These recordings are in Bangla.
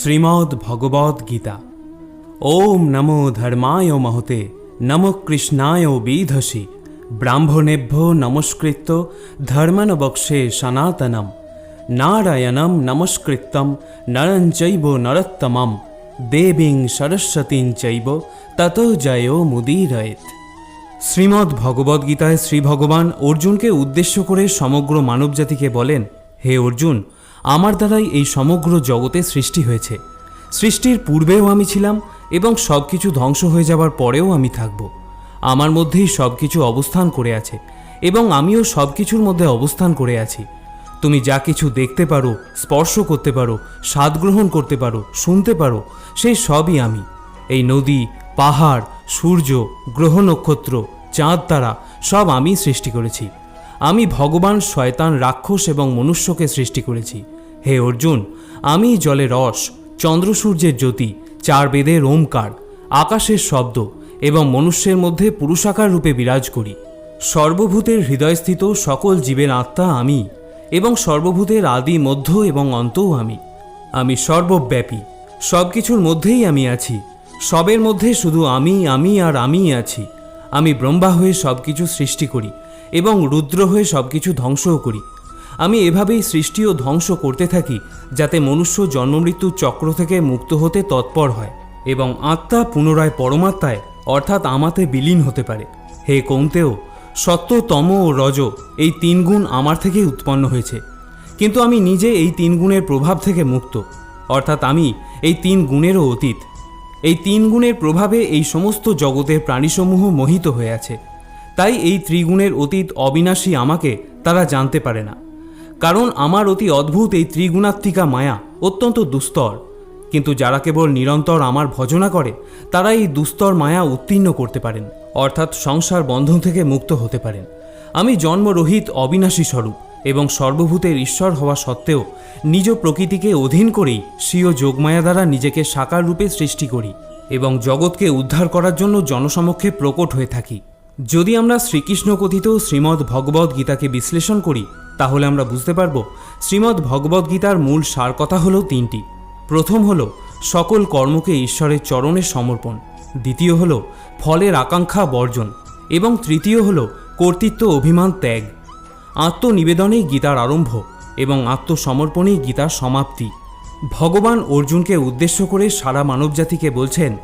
শ্রীমদ্ ভগবদ গীতা। ওম নমো ধর্মায় মহতে, নম কৃষ্ণায় বিধসি। ব্রাহ্মণেভ্য নমস্কৃত্য ধর্মন বক্ষে সনাতনম। নারায়ণম নমস্কৃত্যম নরঞ্চৈব নরোত্তমম। দেবীং সরস্বতীং তত জয় মুদীরয়েত শ্রীমদ্ ভগবদ্গীতায় শ্রী ভগবান অর্জুনকে উদ্দেশ্য করে সমগ্র মানবজাতিকে বলেন, হে অর্জুন আমার দ্বারাই এই সমগ্র জগতে সৃষ্টি হয়েছে। সৃষ্টির পূর্বেও আমি ছিলাম এবং সব কিছু ধ্বংস হয়ে যাবার পরেও আমি থাকব। আমার মধ্যেই সব কিছু অবস্থান করে আছে এবং আমিও সব কিছুর মধ্যে অবস্থান করে আছি। তুমি যা কিছু দেখতে পারো, স্পর্শ করতে পারো, স্বাদ গ্রহণ করতে পারো, শুনতে পারো, সেই সবই আমি। এই নদী, পাহাড়, সূর্য, গ্রহ নক্ষত্র, চাঁদ তারা, সব আমি সৃষ্টি করেছি। আমি ভগবান, শয়তান, রাক্ষস এবং মনুষ্যকে সৃষ্টি করেছি। হে অর্জুন, আমি জলে রস, চন্দ্র সূর্যের জ্যোতি চার বেদের ওমকার, আকাশের শব্দ এবং মনুষ্যের মধ্যে পুরুষাকার রূপে বিরাজ করি। সর্বভূতের হৃদয়স্থিত সকল জীবের আত্মা আমি এবং সর্বভূতের আদি মধ্য এবং অন্তও আমি। আমি সর্বব্যাপী সব কিছুর মধ্যেই আমি আছি। সবের মধ্যে শুধু আমি আমি আর আমিই আছি। আমি ব্রহ্মা হয়ে সব কিছু সৃষ্টি করি এবং রুদ্র হয়ে সব কিছু ধ্বংসও করি। আমি এভাবেই সৃষ্টি ও ধ্বংস করতে থাকি, যাতে মনুষ্য জন্মমৃত্যুর চক্র থেকে মুক্ত হতে তৎপর হয় এবং আত্মা পুনরায় পরমাত্মায়, অর্থাৎ আমাতে বিলীন হতে পারে। হে কৌন্তেও সত্য তম ও রজ, এই তিন গুণ আমার থেকেই উৎপন্ন হয়েছে। কিন্তু আমি নিজে এই তিন গুণের প্রভাব থেকে মুক্ত, অর্থাৎ আমি এই তিন গুণেরও অতীত। এই তিন গুণের প্রভাবে এই সমস্ত জগতের প্রাণীসমূহ মোহিত হয়ে আছে। তাই এই ত্রিগুণের অতীত অবিনাশী আমাকে তারা জানতে পারে না। কারণ আমার অতি অদ্ভুত এই ত্রিগুণাত্মিকা মায়া অত্যন্ত দুস্তর। কিন্তু যারা কেবল নিরন্তর আমার ভজনা করে তারা এই দুস্তর মায়া উত্তীর্ণ করতে পারেন, অর্থাৎ সংসার বন্ধন থেকে মুক্ত হতে পারেন। আমি জন্মরহিত অবিনাশী স্বরূপ এবং সর্বভূতের ঈশ্বর হওয়া সত্ত্বেও নিজ প্রকৃতিকে অধীন করেই স্বীয় যোগমায়া দ্বারা নিজেকে সাকার রূপে সৃষ্টি করি এবং জগৎকে উদ্ধার করার জন্য জনসমক্ষে প্রকট হয়ে থাকি। যদি আমরা শ্রীকৃষ্ণ কথিত শ্রীমদ্ ভগবদ গীতাকে বিশ্লেষণ করি তাহলে আমরা বুঝতে পারব শ্রীমদ্ ভগবদ গীতার মূল সার কথা হলো তিনটি। প্রথম হলো, সকল কর্মকে ঈশ্বরের চরণে সমর্পণ। দ্বিতীয় হলো, ফলের আকাঙ্ক্ষা বর্জন। এবং তৃতীয় হলো, কর্তৃত্ব অভিমান ত্যাগ। আত্মনিবেদনেই গীতার আরম্ভ এবং আত্মসমর্পণেই গীতার সমাপ্তি। ভগবান অর্জুনকে উদ্দেশ্য করে সারা মানবজাতিকে বলছেন,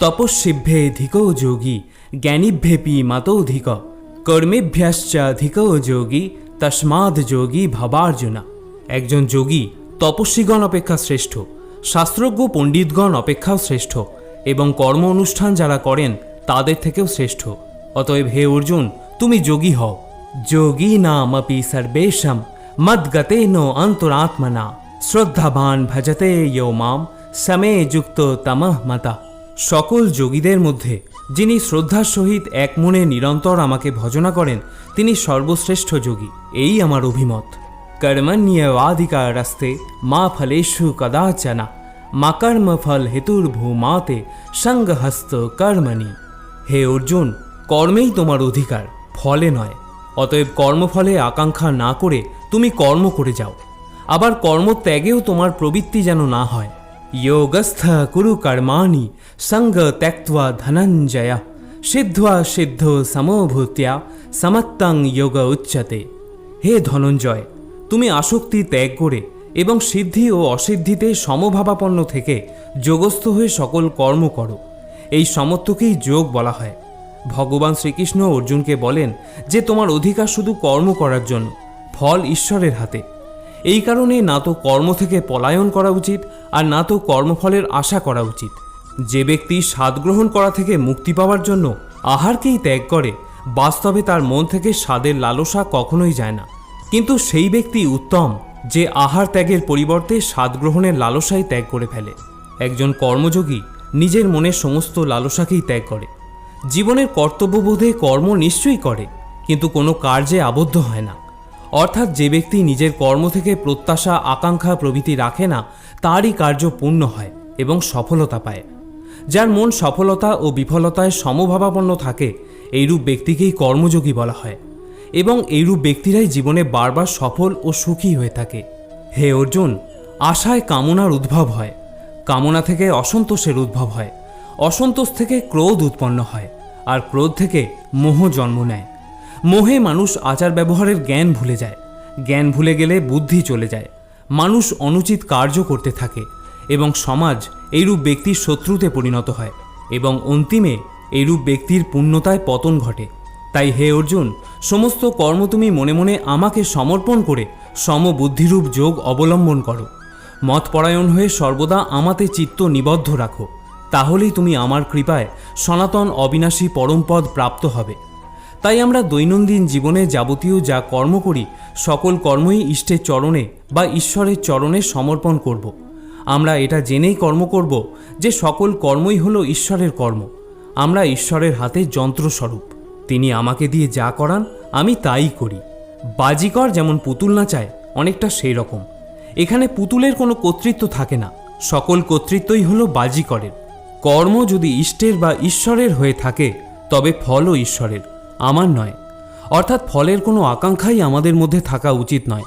তপস্বিভ্যে ধিক যোগী, জ্ঞানীভ্যেপি মাতোধিক, কর্মেভ্যাশ্চাধিক যোগী তস্মাদ যোগী ভবার্জুনা। একজন যোগী তপস্বীগণ অপেক্ষা শ্রেষ্ঠ, শাস্ত্রজ্ঞ পণ্ডিতগণ অপেক্ষাও শ্রেষ্ঠ, এবং কর্ম অনুষ্ঠান যারা করেন তাদের থেকেও শ্রেষ্ঠ। অতএব হে অর্জুন, তুমি যোগী হও। যোগী নামপি সর্বেশম মদ্গতেন অন্তরাত্মনা, শ্রদ্ধাবান ভজতে ইয়ো মাম সমে যুক্ত তমঃ মতা। সকল যোগীদের মধ্যে যিনি শ্রদ্ধার সহিত এক মনে নিরন্তর আমাকে ভজনা করেন, তিনি সর্বশ্রেষ্ঠ যোগী। এই আমার অভিমত। কর্মণ্যবাধিকারস্তে মা ফলেষু কদাচনা, মা কর্মফল হেতুর্ভূমাতে সঙ্গহস্ত কর্মণি। হে অর্জুন, কর্মেই তোমার অধিকার, ফলে নয়। অতএব কর্মফলে আকাঙ্ক্ষা না করে তুমি কর্ম করে যাও। আবার কর্মত্যাগেও তোমার প্রবৃত্তি যেন না হয়। যোগস্থ কুরু কর্মাণি সঙ্গ ত্যক্তা ধনঞ্জয় সিদ্ধা সিদ্ধ সমভূত্যা সমত্তং যোগ উচ্চতে হে ধনঞ্জয়, তুমি আসক্তি ত্যাগ করে এবং সিদ্ধি ও অসিদ্ধিতে সমভাবাপন্ন থেকে যোগস্থ হয়ে সকল কর্ম করো। এই সমত্বকেই যোগ বলা হয়। ভগবান শ্রীকৃষ্ণ অর্জুনকে বলেন যে তোমার অধিকার শুধু কর্ম করার জন্য, ফল ঈশ্বরের হাতে। এই কারণে না তো কর্ম থেকে পলায়ন করা উচিত, আর না তো কর্মফলের আশা করা উচিত। যে ব্যক্তি স্বাদ গ্রহণ করা থেকে মুক্তি পাওয়ার জন্য আহারকেই ত্যাগ করে, বাস্তবে তার মন থেকে স্বাদের লালসা কখনোই যায় না। কিন্তু সেই ব্যক্তি উত্তম, যে আহার ত্যাগের পরিবর্তে স্বাদ গ্রহণের লালসাই ত্যাগ করে ফেলে। একজন কর্মযোগী নিজের মনের সমস্ত লালসাকেই ত্যাগ করে। জীবনের কর্তব্যবোধে কর্ম নিশ্চয়ই করে, কিন্তু কোনো কার্যে আবদ্ধ হয় না। অর্থাৎ যে ব্যক্তি নিজের কর্ম থেকে প্রত্যাশা, আকাঙ্ক্ষা প্রভৃতি রাখে না, তারই কার্য পূর্ণ হয় এবং সফলতা পায়। যার মন সফলতা ও বিফলতায় সমভাবাপন্ন থাকে, এইরূপ ব্যক্তিকেই কর্মযোগী বলা হয় এবং এইরূপ ব্যক্তিরাই জীবনে বারবার সফল ও সুখী হয়ে থাকে। হে অর্জুন, আশায় কামনার উদ্ভব হয়। কামনা থেকে অসন্তোষের উদ্ভব হয়। অসন্তোষ থেকে ক্রোধ উৎপন্ন হয়। আর ক্রোধ থেকে মোহ জন্ম নেয়। মোহে মানুষ আচার ব্যবহারের জ্ঞান ভুলে যায়। জ্ঞান ভুলে গেলে বুদ্ধি চলে যায়। মানুষ অনুচিত কার্য করতে থাকে এবং সমাজ এইরূপ ব্যক্তির শত্রুতে পরিণত হয় এবং অন্তিমে এইরূপ ব্যক্তির পূর্ণতায় পতন ঘটে। তাই হে অর্জুন, সমস্ত কর্ম তুমি মনে মনে আমাকে সমর্পণ করে সমবুদ্ধিরূপ যোগ অবলম্বন করো। মতপরায়ণ হয়ে সর্বদা আমাতে চিত্ত নিবদ্ধ রাখো। তাহলেই তুমি আমার কৃপায় সনাতন অবিনাশী পরমপদ প্রাপ্ত হবে। তাই আমরা দৈনন্দিন জীবনে যাবতীয় যা কর্ম করি, সকল কর্মই ইষ্টের চরণে বা ঈশ্বরের চরণে সমর্পণ করব। আমরা এটা জেনেই কর্ম করব যে সকল কর্মই হলো ঈশ্বরের কর্ম। আমরা ঈশ্বরের হাতে যন্ত্রস্বরূপ। তিনি আমাকে দিয়ে যা করান, আমি তাই করি। বাজিকর যেমন পুতুল না চায় অনেকটা সেই রকম এখানে পুতুলের কোনো কর্তৃত্ব থাকে না। সকল কর্তৃত্বই হলো বাজিকরের। কর্ম যদি ইষ্টের বা ঈশ্বরের হয়ে থাকে, তবে ফলও ঈশ্বরের। আমার নয়। অর্থাৎ ফলের কোনো আকাঙ্ক্ষাই আমাদের মধ্যে থাকা উচিত নয়।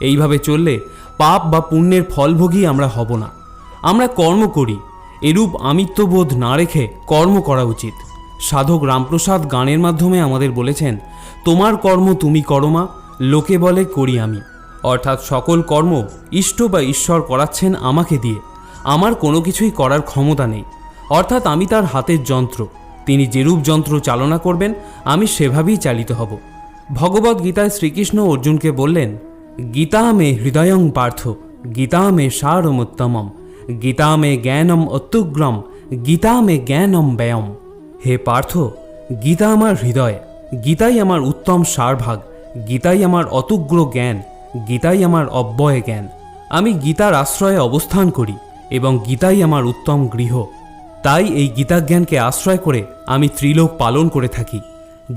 এইভাবে চললে পাপ বা পুণ্যের ফলভোগী আমরা হব না। আমরা কর্ম করি, এরূপ আমিত্ববোধ না রেখে কর্ম করা উচিত। সাধক রামপ্রসাদ গানের মাধ্যমে আমাদের বলেছেন, তোমার কর্ম তুমি করমা লোকে বলে করি আমি। অর্থাৎ সকল কর্ম ইষ্ট বা ঈশ্বর করাচ্ছেন আমাকে দিয়ে। আমার কোনো কিছুই করার ক্ষমতা নেই। অর্থাৎ আমি তার হাতের যন্ত্র। তিনি যেরূপ যন্ত্র চালনা করবেন, আমি সেভাবেই চালিত হব। ভগবদ গীতায় শ্রীকৃষ্ণ অর্জুনকে বললেন, গীতা মে হৃদয়ং পার্থ, গীতা মে সারমুত্তমম, গীতা মে জ্ঞানম অত্যুগ্রম, গীতা মে জ্ঞানম ব্যয়ম। হে পার্থ, গীতা আমার হৃদয়, গীতাই আমার উত্তম সারভাগ, গীতাই আমার অতুগ্র জ্ঞান, গীতাই আমার অব্যয় জ্ঞান। আমি গীতার আশ্রয়ে অবস্থান করি এবং গীতাই আমার উত্তম গৃহ। তাই এই গীতাজ্ঞানকে আশ্রয় করে আমি ত্রিলোক পালন করে থাকি।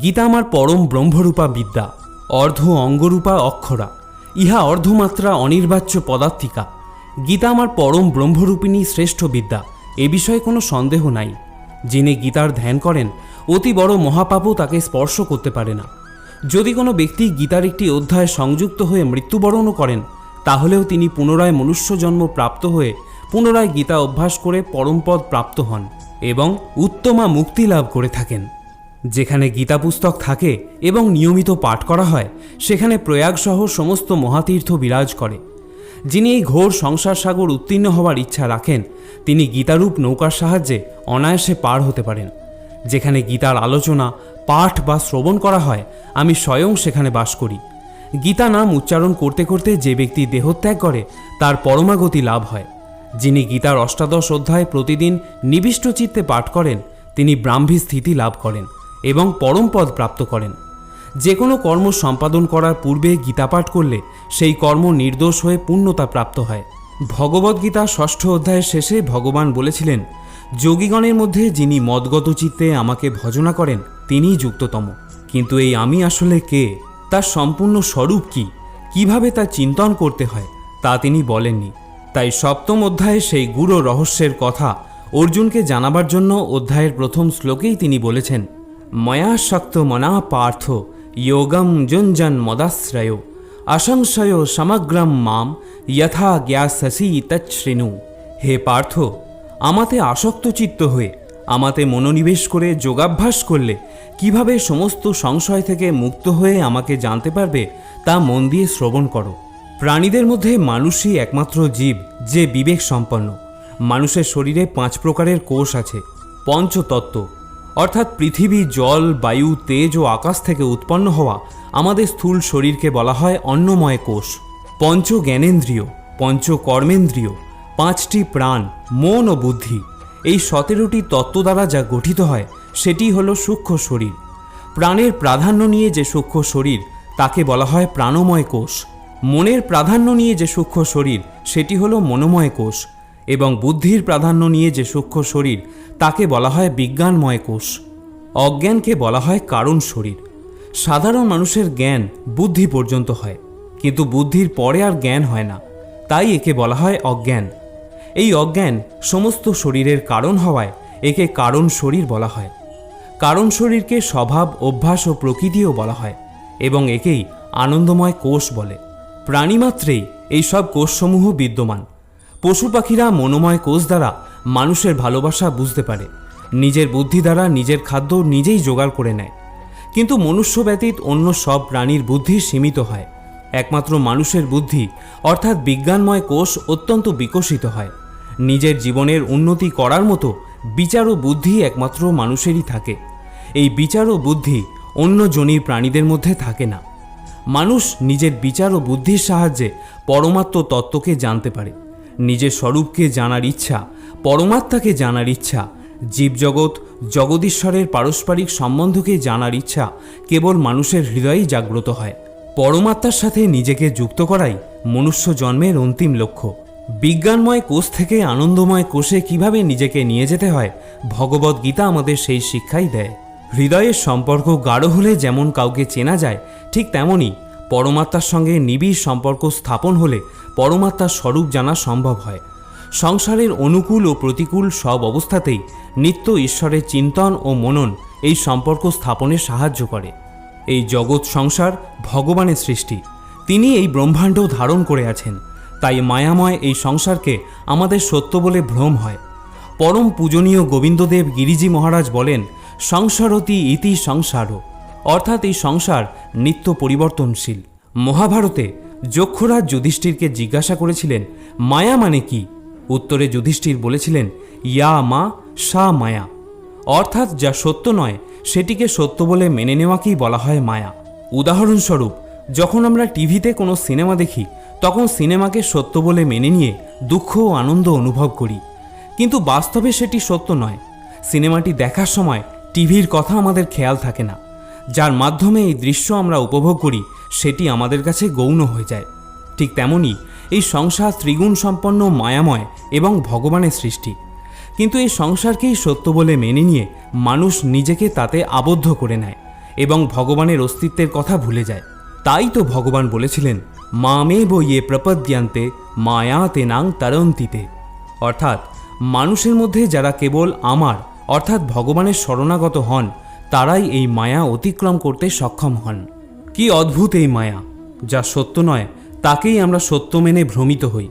গীতা আমার পরম ব্রহ্মরূপা বিদ্যা, অর্ধ অঙ্গরূপা অক্ষরা, ইহা অর্ধমাত্রা অনির্বাচ্য পদার্থিকা গীতা আমার পরম ব্রহ্মরূপিণী শ্রেষ্ঠ বিদ্যা, এ বিষয়ে কোনো সন্দেহ নাই। যিনি গীতার ধ্যান করেন, অতি বড় মহাপাপও তাকে স্পর্শ করতে পারে না। যদি কোনো ব্যক্তি গীতার একটি অধ্যায় সংযুক্ত হয়ে মৃত্যুবরণও করেন, তাহলেও তিনি পুনরায় মনুষ্য জন্ম প্রাপ্ত হয়ে পুনরায় গীতা অভ্যাস করে পরমপদ প্রাপ্ত হন এবং উত্তমা মুক্তি লাভ করে থাকেন। যেখানে গীতা পুস্তক থাকে এবং নিয়মিত পাঠ করা হয়, সেখানে প্রয়াগসহ সমস্ত মহাতীর্থ বিরাজ করে। যিনি এই ঘোর সংসার সাগর উত্তীর্ণ হওয়ার ইচ্ছা রাখেন, তিনি গীতারূপ নৌকার সাহায্যে অনায়াসে পার হতে পারেন। যেখানে গীতার আলোচনা, পাঠ বা শ্রবণ করা হয়, আমি স্বয়ং সেখানে বাস করি। গীতা নাম উচ্চারণ করতে করতে যে ব্যক্তি দেহত্যাগ করে, তার পরমাগতি লাভ হয়। যিনি গীতার অষ্টাদশ অধ্যায় প্রতিদিন নিবিষ্ট চিত্তে পাঠ করেন, তিনি ব্রাহ্মী স্থিতি লাভ করেন এবং পরমপদ প্রাপ্ত করেন। যে কোনো কর্ম সম্পাদন করার পূর্বে গীতা পাঠ করলে সেই কর্ম নির্দোষ হয়ে পূর্ণতা প্রাপ্ত হয়। ভগবদ্গীতা ষষ্ঠ অধ্যায়ের শেষে ভগবান বলেছিলেন, যোগীগণের মধ্যে যিনি মদগত চিত্তে আমাকে ভজনা করেন, তিনিই যুক্ততম। কিন্তু এই আমি আসলে কে? তার সম্পূর্ণ স্বরূপ কি? কীভাবে তা চিন্তন করতে হয়, তা তিনি বলেননি। তাই সপ্তম অধ্যায়ে সেই গুড় রহস্যের কথা অর্জুনকে জানাবার জন্য অধ্যায়ের প্রথম শ্লোকেই তিনি বলেছেন, ময়া শক্ত মনা পার্থ, যোগম যুঞ্জন মদাশ্রয় অসংশয় সমগ্রম মাম যথা জ্ঞাসি তৎশ্রেণু হে পার্থ, আমাতে আসক্ত চিত্ত হয়ে, আমাতে মনোনিবেশ করে যোগাভ্যাস করলে কীভাবে সমস্ত সংশয় থেকে মুক্ত হয়ে আমাকে জানতে পারবে তা মন দিয়ে শ্রবণ করো। প্রাণীদের মধ্যে মানুষই একমাত্র জীব যে বিবেক সম্পন্ন। মানুষের শরীরে পাঁচ প্রকারের কোষ আছে, পঞ্চতত্ত্ব। অর্থাৎ পৃথিবী, জল, বায়ু, তেজ ও আকাশ থেকে উৎপন্ন হওয়া আমাদের স্থূল শরীরকে বলা হয় অন্নময় কোষ। পঞ্চ জ্ঞানেন্দ্রিয় পঞ্চ কর্মেন্দ্রিয় পাঁচটি প্রাণ, মন ও বুদ্ধি। এই সতেরোটি তত্ত্ব দ্বারা যা গঠিত হয়, সেটি হলো সূক্ষ্ম শরীর। প্রাণের প্রাধান্য নিয়ে যে সূক্ষ্ম শরীর, তাকে বলা হয় প্রাণময় কোষ। মনের প্রাধান্য নিয়ে যে সূক্ষ্ম শরীর, সেটি হলো মনোময় কোষ এবং বুদ্ধির প্রাধান্য নিয়ে যে সূক্ষ্ম শরীর, তাকে বলা হয় বিজ্ঞানময় কোষ। অজ্ঞানকে বলা হয় কারণ শরীর। সাধারণ মানুষের জ্ঞান বুদ্ধি পর্যন্ত হয়, কিন্তু বুদ্ধির পরে আর জ্ঞান হয় না, তাই একে বলা হয় অজ্ঞান। এই অজ্ঞান সমস্ত শরীরের কারণ হওয়ায় একে কারণ শরীর বলা হয়। কারণ শরীরকে স্বভাব, অভ্যাস ও প্রকৃতিও বলা হয় এবং একেই আনন্দময় কোষ বলে। প্রাণীমাত্রেই এই সব কোষসমূহ বিদ্যমান। পশু পাখিরা মনোময় কোষ দ্বারা মানুষের ভালোবাসা বুঝতে পারে। নিজের বুদ্ধি দ্বারা নিজের খাদ্য নিজেই জোগাড় করে নেয়। কিন্তু মনুষ্য ব্যতীত অন্য সব প্রাণীর বুদ্ধি সীমিত হয়। একমাত্র মানুষের বুদ্ধি, অর্থাৎ বিজ্ঞানময় কোষ, অত্যন্ত বিকশিত হয়। নিজের জীবনের উন্নতি করার মতো বিচার ও বুদ্ধি একমাত্র মানুষেরই থাকে। এই বিচার ও বুদ্ধি অন্য জনীর প্রাণীদের মধ্যে থাকে না। মানুষ নিজের বিচার ও বুদ্ধির সাহায্যে পরমাত্ম তত্ত্বকে জানতে পারে। নিজের স্বরূপকে জানার ইচ্ছা, পরমাত্মাকে জানার ইচ্ছা, জীবজগৎ, জগদীশ্বরের পারস্পরিক সম্বন্ধকে জানার ইচ্ছা কেবল মানুষের হৃদয়েই জাগ্রত হয়। পরমাত্মার সাথে নিজেকে যুক্ত করাই মনুষ্য জন্মের অন্তিম লক্ষ্য। বিজ্ঞানময় কোষ থেকে আনন্দময় কোষে কীভাবে নিজেকে নিয়ে যেতে হয় ভগবত গীতা আমাদের সেই শিক্ষাই দেয়। হৃদয়ের সম্পর্ক গাঢ় হলে যেমন কাউকে চেনা যায়, ঠিক তেমনই পরমাত্মার সঙ্গে নিবিড় সম্পর্ক স্থাপন হলে পরমাত্মার স্বরূপ জানা সম্ভব হয়। সংসারের অনুকূল ও প্রতিকূল সব অবস্থাতেই নিত্য ঈশ্বরের চিন্তন ও মনন এই সম্পর্ক স্থাপনে সাহায্য করে। এই জগৎ সংসার ভগবানের সৃষ্টি। তিনি এই ব্রহ্মাণ্ড ধারণ করে আছেন। তাই মায়াময় এই সংসারকে আমাদের সত্য বলে ভ্রম হয়। পরম পূজনীয় গোবিন্দদেব গিরিজি মহারাজ বলেন সংসারতি ইতি সংসার। অর্থাৎ এই সংসার নিত্য পরিবর্তনশীল। মহাভারতে যক্ষরাজ যুধিষ্ঠিরকে জিজ্ঞাসা করেছিলেন, মায়া মানে কি? উত্তরে যুধিষ্ঠির বলেছিলেন, ইয়া মা, সা মায়া। অর্থাৎ যা সত্য নয়, সেটিকে সত্য বলে মেনে নেওয়াকেই বলা হয় মায়া। উদাহরণস্বরূপ, যখন আমরা টিভিতে কোনো সিনেমা দেখি, তখন সিনেমাকে সত্য বলে মেনে নিয়ে দুঃখ ও আনন্দ অনুভব করি। কিন্তু বাস্তবে সেটি সত্য নয়। সিনেমাটি দেখার সময় টিভির কথা আমাদের খেয়াল থাকে না। যার মাধ্যমে এই দৃশ্য আমরা উপভোগ করি, সেটি আমাদের কাছে গৌণ হয়ে যায়। ঠিক তেমনি এই সংসার ত্রিগুণ সম্পন্ন মায়াময় এবং ভগবানের সৃষ্টি। কিন্তু এই সংসারকেই সত্য বলে মেনে নিয়ে মানুষ নিজেকে তাতে আবদ্ধ করে নেয় এবং ভগবানের অস্তিত্বের কথা ভুলে যায়। তাই তো ভগবান বলেছিলেন মামে বইয়ে প্রপদ্যান্তে, মায়াতে নাং তরন্তিতে। অর্থাৎ মানুষের মধ্যে যারা কেবল আমার অর্থাৎ ভগবানের শরণাগত হন, তারাই এই মায়া অতিক্রম করতে সক্ষম হন। কি অদ্ভুত এই মায়া, যা সত্য নয়, তাকেই আমরা সত্য মেনে ভ্রমিত হই।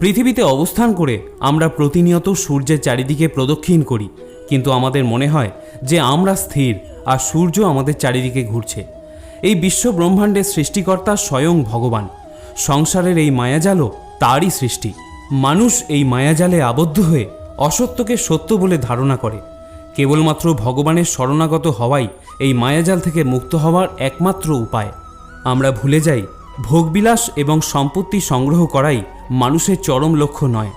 পৃথিবীতে অবস্থান করে আমরা প্রতিনিয়ত সূর্যের চারিদিকে প্রদক্ষিণ করি, কিন্তু আমাদের মনে হয় যে আমরা স্থির আর সূর্য আমাদের চারিদিকে ঘুরছে। এই বিশ্ব ব্রহ্মাণ্ডের সৃষ্টিকর্তা স্বয়ং ভগবান। সংসারের এই মায়াজালও তারই সৃষ্টি। মানুষ এই মায়াজালে আবদ্ধ হয়ে অসত্যকে সত্য বলে ধারণা করে। কেবলমাত্র ভগবানের শরণাগত হওয়াই এই মায়াজাল থেকে মুক্ত হওয়ার একমাত্র উপায়। আমরা ভুলে যাই, ভোগবিলাস এবং সম্পত্তি সংগ্রহ করাই মানুষের চরম লক্ষ্য নয়।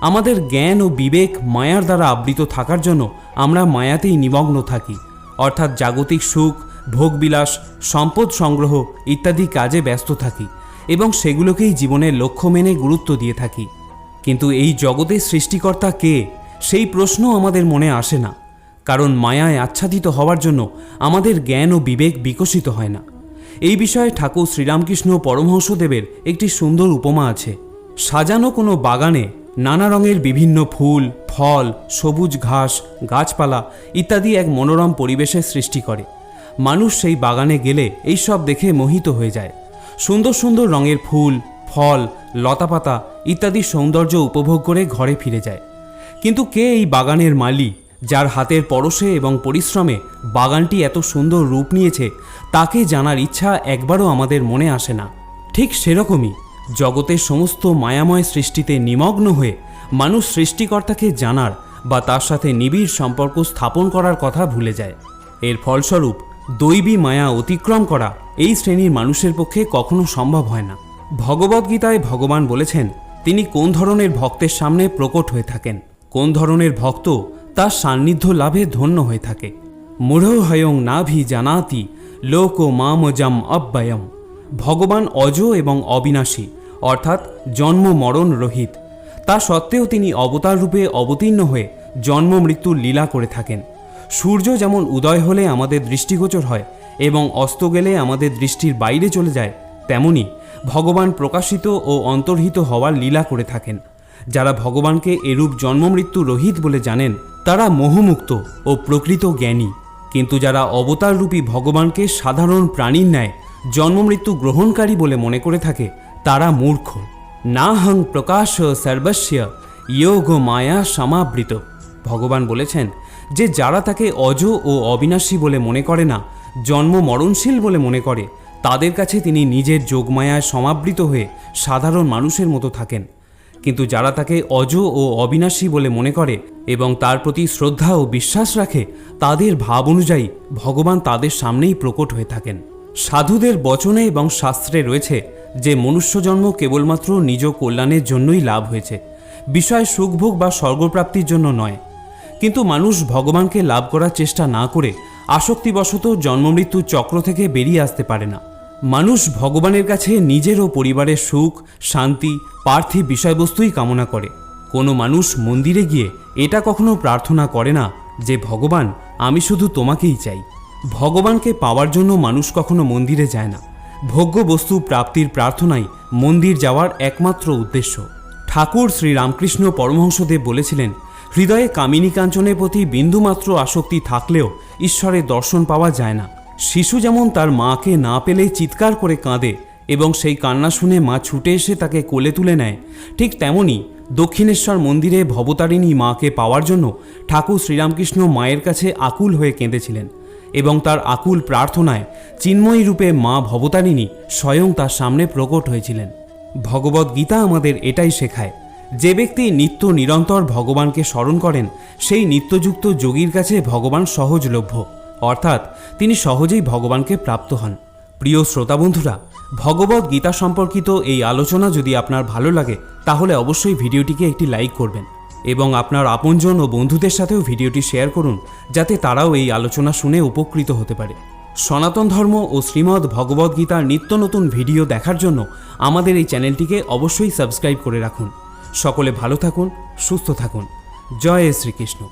আমাদের জ্ঞান ও বিবেক মায়ার দ্বারা আবৃত থাকার জন্য আমরা মায়াতেই নিমগ্ন থাকি। অর্থাৎ জাগতিক সুখ, ভোগবিলাস, সম্পদ সংগ্রহ ইত্যাদি কাজে ব্যস্ত থাকি এবং সেগুলোকেই জীবনের লক্ষ্য মেনে গুরুত্ব দিয়ে থাকি। কিন্তু এই জগতের সৃষ্টিকর্তা কে? সেই প্রশ্ন আমাদের মনে আসে না। কারণ মায়ায় আচ্ছাদিত হওয়ার জন্য আমাদের জ্ঞান ও বিবেক বিকশিত হয় না। এই বিষয়ে ঠাকুর শ্রীরামকৃষ্ণ পরমহংসদেবের একটি সুন্দর উপমা আছে। সাজানো কোনো বাগানে নানা রঙের বিভিন্ন ফুল, ফল, সবুজ ঘাস, গাছপালা ইত্যাদি এক মনোরম পরিবেশের সৃষ্টি করে। মানুষ সেই বাগানে গেলে এইসব দেখে মোহিত হয়ে যায়। সুন্দর সুন্দর রঙের ফুল, ফল, লতাপাতা ইত্যাদি সৌন্দর্য উপভোগ করে ঘরে ফিরে যায়। কিন্তু কে এই বাগানের মালি যার হাতের পরশে এবং পরিশ্রমে বাগানটি এত সুন্দর রূপ নিয়েছে, তাকে জানার ইচ্ছা একবারও আমাদের মনে আসে না। ঠিক সেরকমই, জগতের সমস্ত মায়াময় সৃষ্টিতে নিমগ্ন হয়ে মানুষ সৃষ্টিকর্তাকে জানার বা তার সাথে নিবিড় সম্পর্ক স্থাপন করার কথা ভুলে যায়। এর ফলস্বরূপ, দৈবী মায়া অতিক্রম করা এই শ্রেণির মানুষের পক্ষে কখনো সম্ভব হয় না। ভগবদ্গীতায় ভগবান বলেছেন, তিনি কোন ধরনের ভক্তের সামনে প্রকট হয়ে থাকেন? কোন ধরনের ভক্ত তার সান্নিধ্য লাভে ধন্য হয়ে থাকে। মূঢ় হয়ং নাভি জানাতি, লোক মামজম অব্যয়ম ভগবান অজ এবং অবিনাশী, অর্থাৎ জন্ম মরণ রহিত। তা সত্ত্বেও তিনি অবতার রূপে অবতীর্ণ হয়ে জন্ম মৃত্যুর লীলা করে থাকেন। সূর্য যেমন উদয় হলে আমাদের দৃষ্টিগোচর হয় এবং অস্ত গেলে আমাদের দৃষ্টির বাইরে চলে যায়, তেমনি ভগবান প্রকাশিত ও অন্তর্হিত হওয়ার লীলা করে থাকেন। যারা ভগবানকে এরূপ জন্মমৃত্যু রহিত বলে জানেন, তারা মোহমুক্ত ও প্রকৃত জ্ঞানী। কিন্তু যারা অবতাররূপী ভগবানকে সাধারণ প্রাণীর ন্যায় জন্মমৃত্যু গ্রহণকারী বলে মনে করে থাকে, তারা মূর্খ। নাহং প্রকাশ সর্বস্য যোগ মায়া সমাবৃত। ভগবান বলেছেন যে যারা তাকে অজ ও অবিনাশী বলে মনে করে না, জন্ম মরণশীল বলে মনে করে, তাদের কাছে তিনি নিজের যোগমায়ায় সমাবৃত হয়ে সাধারণ মানুষের মতো থাকেন। কিন্তু যারা তাকে অজ ও অবিনাশী বলে মনে করে এবং তার প্রতি শ্রদ্ধা ও বিশ্বাস রাখে, তাদের ভাব অনুযায়ী ভগবান তাদের সামনেই প্রকট হয়ে থাকেন। সাধুদের বচনে এবং শাস্ত্রে রয়েছে যে মনুষ্যজন্ম কেবলমাত্র নিজ কল্যাণের জন্যই লাভ হয়েছে, বিষয় সুখভোগ বা স্বর্গপ্রাপ্তির জন্য নয়। কিন্তু মানুষ ভগবানকে লাভ করার চেষ্টা না করে আসক্তিবশত জন্মমৃত্যু চক্র থেকে বেরিয়ে আসতে পারে না। মানুষ ভগবানের কাছে নিজের ও পরিবারের সুখ, শান্তি, পার্থিব বিষয়বস্তুই কামনা করে। কোনো মানুষ মন্দিরে গিয়ে এটা কখনো প্রার্থনা করে না যে, ভগবান, আমি শুধু তোমাকেই চাই। ভগবানকে পাওয়ার জন্য মানুষ কখনো মন্দিরে যায় না। ভোগ্য বস্তু প্রাপ্তির প্রার্থনাই মন্দির যাওয়ার একমাত্র উদ্দেশ্য। ঠাকুর শ্রী রামকৃষ্ণ পরমহংসদেব বলেছিলেন, হৃদয়ে কামিনী কাঞ্চনের প্রতি বিন্দুমাত্র আসক্তি থাকলেও ঈশ্বরের দর্শন পাওয়া যায় না। শিশু যেমন তার মাকে না পেলে চিৎকার করে কাঁদে এবং সেই কান্না শুনে মা ছুটে এসে তাকে কোলে তুলে নেয়, ঠিক তেমনি দক্ষিণেশ্বর মন্দিরে ভবতারিণী মাকে পাওয়ার জন্য ঠাকুর শ্রীরামকৃষ্ণ মায়ের কাছে আকুল হয়ে কেঁদেছিলেন এবং তার আকুল প্রার্থনায় চিন্ময়ী রূপে মা ভবতারিণী স্বয়ং তার সামনে প্রকট হয়েছিলেন। ভগবত গীতা আমাদের এটাই শেখায়, যে ব্যক্তি নিত্য নিরন্তর ভগবানকে স্মরণ করেন, সেই নিত্যযুক্ত যোগীর কাছে ভগবান সহজলভ্য। অর্থাৎ তিনি সহজেই ভগবানকে প্রাপ্ত হন। প্রিয় শ্রোতা বন্ধুরা ভগবত গীতা সম্পর্কিত এই আলোচনা যদি আপনার ভালো লাগে, তাহলে অবশ্যই ভিডিওটিকে একটি লাইক করবেন এবং আপনার আপনজন ও বন্ধুদের সাথেও ভিডিওটি শেয়ার করুন, যাতে তারাও এই আলোচনা শুনে উপকৃত হতে পারে। সনাতন ধর্ম ও শ্রীমদ্ ভগবদ গীতার নিত্য নতুন ভিডিও দেখার জন্য আমাদের এই চ্যানেলটিকে অবশ্যই সাবস্ক্রাইব করে রাখুন। সকলে ভালো থাকুন, সুস্থ থাকুন। জয় শ্রীকৃষ্ণ।